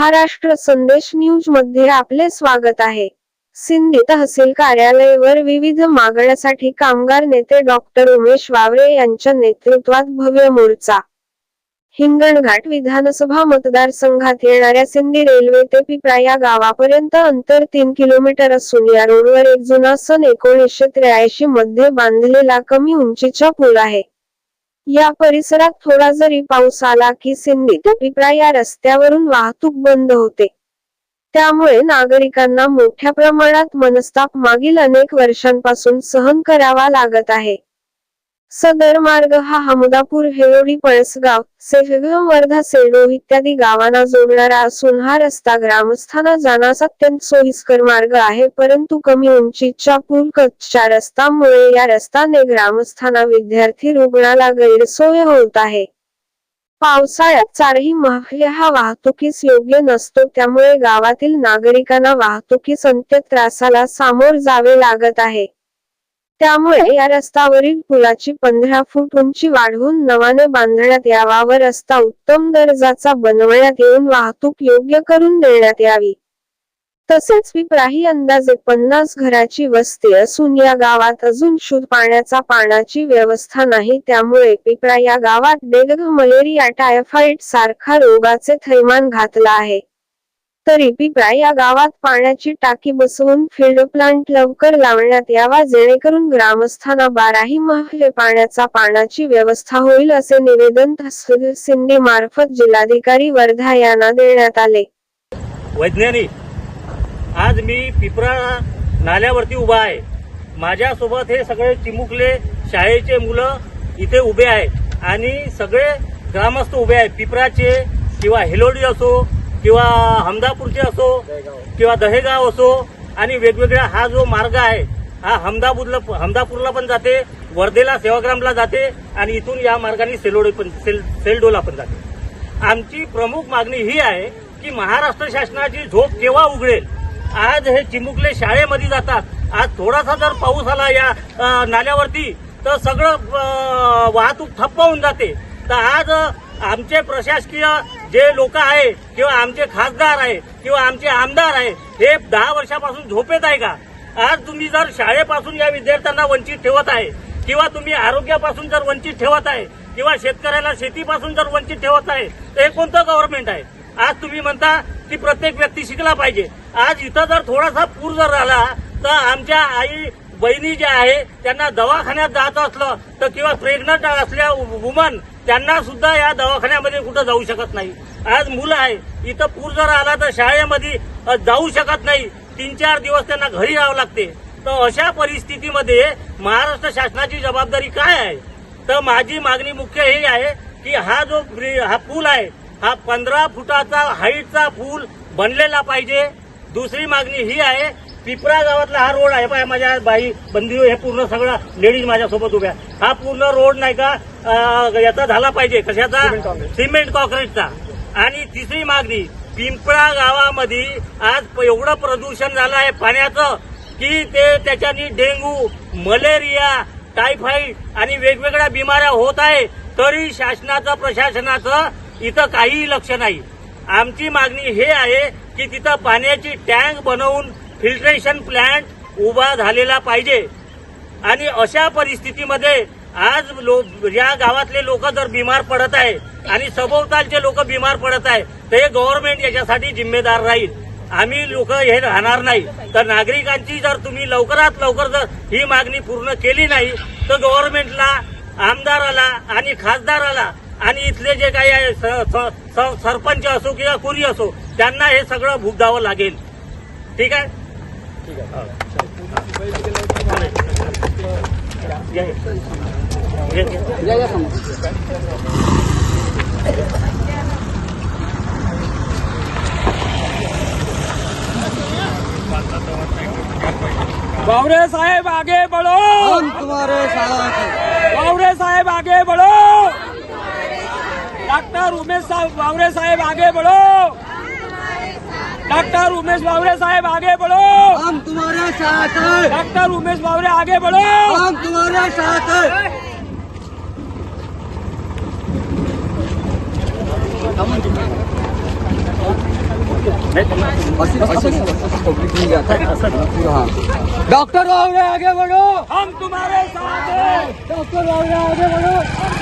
महाराष्ट्र संदेश न्यूजमध्ये आपले स्वागत आहे. सिंधी तहसील कार्यालयावर विविध मागण्यासाठी कामगार नेते डॉक्टर उमेश वावरे यांच्या नेतृत्वात भव्य मोर्चा. हिंगणघाट विधानसभा मतदारसंघात येणाऱ्या सिंधी रेल्वे ते पिपरा या गावापर्यंत अंतर तीन किलोमीटर असून या रोडवर एक जुना सन एकोणीसशे त्र्याऐंशी मध्ये बांधलेला कमी उंचीचा पूल आहे. या परिसरात थोडा जरी पाऊस आला की सिंधी पिपरा या रस्त्यावरून वाहतूक बंद होते. त्यामुळे नागरिकांना मोठ्या प्रमाणात मनस्ताप मागील अनेक वर्षांपासून सहन करावा लागत आहे. सदर मार्ग हा हमदापूर हेरोडी पळसगाव सेहगाव वर्धा सेडो इत्यादी गावांना जोडणारा असून हा रस्ता ग्रामस्थांना जाण्यास अत्यंत सोयीस्कर मार्ग आहे. परंतु कमी उंचीच्या पूल कच्च्या रस्त्यामुळे या रस्त्याने ग्रामस्थांना विद्यार्थी रुग्णाला गैरसोय होत आहे. पावसाळ्यात चारही माहे हा वाहतुकीस योग्य नसतो. त्यामुळे गावातील नागरिकांना वाहतुकीस अंत्य त्रासाला सामोर जावे लागत आहे. त्यामुळे या रस्त्यावरील पुलाची पंधरा फूट उंची वाढवून नवाने बांधण्यात यावा व रस्ता उत्तम दर्जाचा बनवण्यात येऊन वाहतूक योग्य करून देण्यात यावी. तसेच पिपराही अंदाजे पन्नास घराची वस्ती असून या गावात अजून शुद्ध पाण्याचा पाण्याची व्यवस्था नाही. त्यामुळे पिपरा या गावात डेंग मलेरिया टायफॉइड सारखा रोगाचे थैमान घातला आहे. तरी पिपरा या गावात पाण्याची टाकी बसवून फील्ड प्लांट लवकर लावण्यात यावा जेणेकरून ग्रामस्थांना बाराही महिले पाण्याचा पाण्याची व्यवस्था होईल असे निवेदन तहसील सिंधी मार्फत जिल्हाधिकारी वर्धा यांना देण्यात आले. वैज्ञानिक आज मी पिपरा नाल्यावरती उभा आहे. माझ्यासोबत हे सगळे चिमुकले शाळेचे मुलं इथे उभे आहेत. आणि सगळे ग्रामस्थ उभे आहेत. पिपराचे किंवा हेलोडी असो किंवा हमदापूरचे असो किंवा दहेगाव असो आणि वेगवेगळा हा जो मार्ग आहे हा हमदापूरला हमदापूरला पण जाते वर्धेला सेवाग्रामला जाते आणि इथून या मार्गाने सेलोडे पण सेल सेलडोला पण जाते. आमची प्रमुख मागणी ही आहे की महाराष्ट्र शासनाची झोप केव्हा उघडेल? आज हे चिमुकले शाळेमध्ये जातात. आज थोडासा जर पाऊस आला या नाल्यावरती तर सगळं वाहतूक ठप्प होऊन जाते. तर आज आमचे प्रशासकीय जे लोक आहे किंवा आमचे खासदार आहे किंवा आमचे आमदार आहे हे दहा वर्षापासून झोपेत आहे का? आज तुम्ही जर शाळेपासून या विद्यार्थ्यांना वंचित ठेवत आहे किंवा तुम्ही आरोग्यापासून जर वंचित ठेवत आहे किंवा शेतकऱ्याला शेतीपासून जर वंचित ठेवत आहे तर हे कोणतं गव्हर्नमेंट आहे? आज तुम्ही म्हणता की प्रत्येक व्यक्ती शिकला पाहिजे. आज इथं जर थोडासा पूर जर आला तर आमच्या आई बहिणी ज्या आहे त्यांना दवाखान्यात जायचं असलं तर किंवा प्रेग्नंट असल्या वुमन त्यांना सुद्धा या दवाखान्यामध्ये कुठं जाऊ शकत नाही. आज मुलं आहे इथं पूर जर आला तर शाळेमध्ये जाऊ शकत नाही. तीन चार दिवस त्यांना घरी राहावं लागते. तर अशा परिस्थितीमध्ये महाराष्ट्र शासनाची जबाबदारी काय आहे? तर माझी मागणी मुख्य ही आहे की हा जो ब्रि- हा पूल आहे हा पंधरा फुटाचा हाईटचा पूल बनलेला पाहिजे. दुसरी मागणी ही आहे पिपरा गावातला हा रोड आहे पाय माझ्या बाई बंदी हे पूर्ण सगळं लेडीज माझ्यासोबत उभ्या. हा पूर्ण रोड नाही का अं, याचा झाला पाहिजे कशाचा? सिमेंट कॉन्क्रीटचा आणि तिसरी मागणी पिंपळा गावामध्ये आज एवढं प्रदूषण झालं आहे पाण्याचं की ते त्याच्यानी डेंग्यू मलेरिया टायफॉइड आणि वेगवेगळ्या बिमाऱ्या होत आहे तरी शासनाचं प्रशासनाचं इथं काहीही लक्ष नाही. आमची मागणी हे आहे की तिथं पाण्याची टँक बनवून फिल्ट्रेशन प्लांट उभा झालेला पाहिजे. आणि अशा परिस्थितीमध्ये आज लो या गावातले लोक जर बिमार पडत आहे आणि सभोवतालचे लोक बिमार पडत आहे तर हे गव्हर्नमेंट याच्यासाठी जिम्मेदार राहील. आम्ही लोक हे राहणार नाही. तर नागरिकांची जर तुम्ही लवकरात लवकर जर ही मागणी पूर्ण केली नाही तर गव्हर्नमेंटला आमदाराला आणि खासदाराला आणि इथले जे काही आहे स- स- सरपंच असो किंवा कुरी असो त्यांना हे सगळं भुगदावं लागेल. ठीक आहे? बावरे साहेब आगे बढ़ो। हम तुम्हारे साथ। बावरे साहेब आगे बढ़ो। डॉक्टर उमेश साहब बावरे साहेब आगे बढ़ो। डॉक्टर उमेश बावरे साहब आगे बढ़ो। हम तुम्हारे साथ हैं। डॉक्टर उमेश बावरे आगे बढ़ो। हम तुम्हारे साथ हैं। डॉक्टर बावरे आगे बढ़ो। हम तुम्हारे साथ हैं। डॉक्टर बावरे आगे बढ़ो।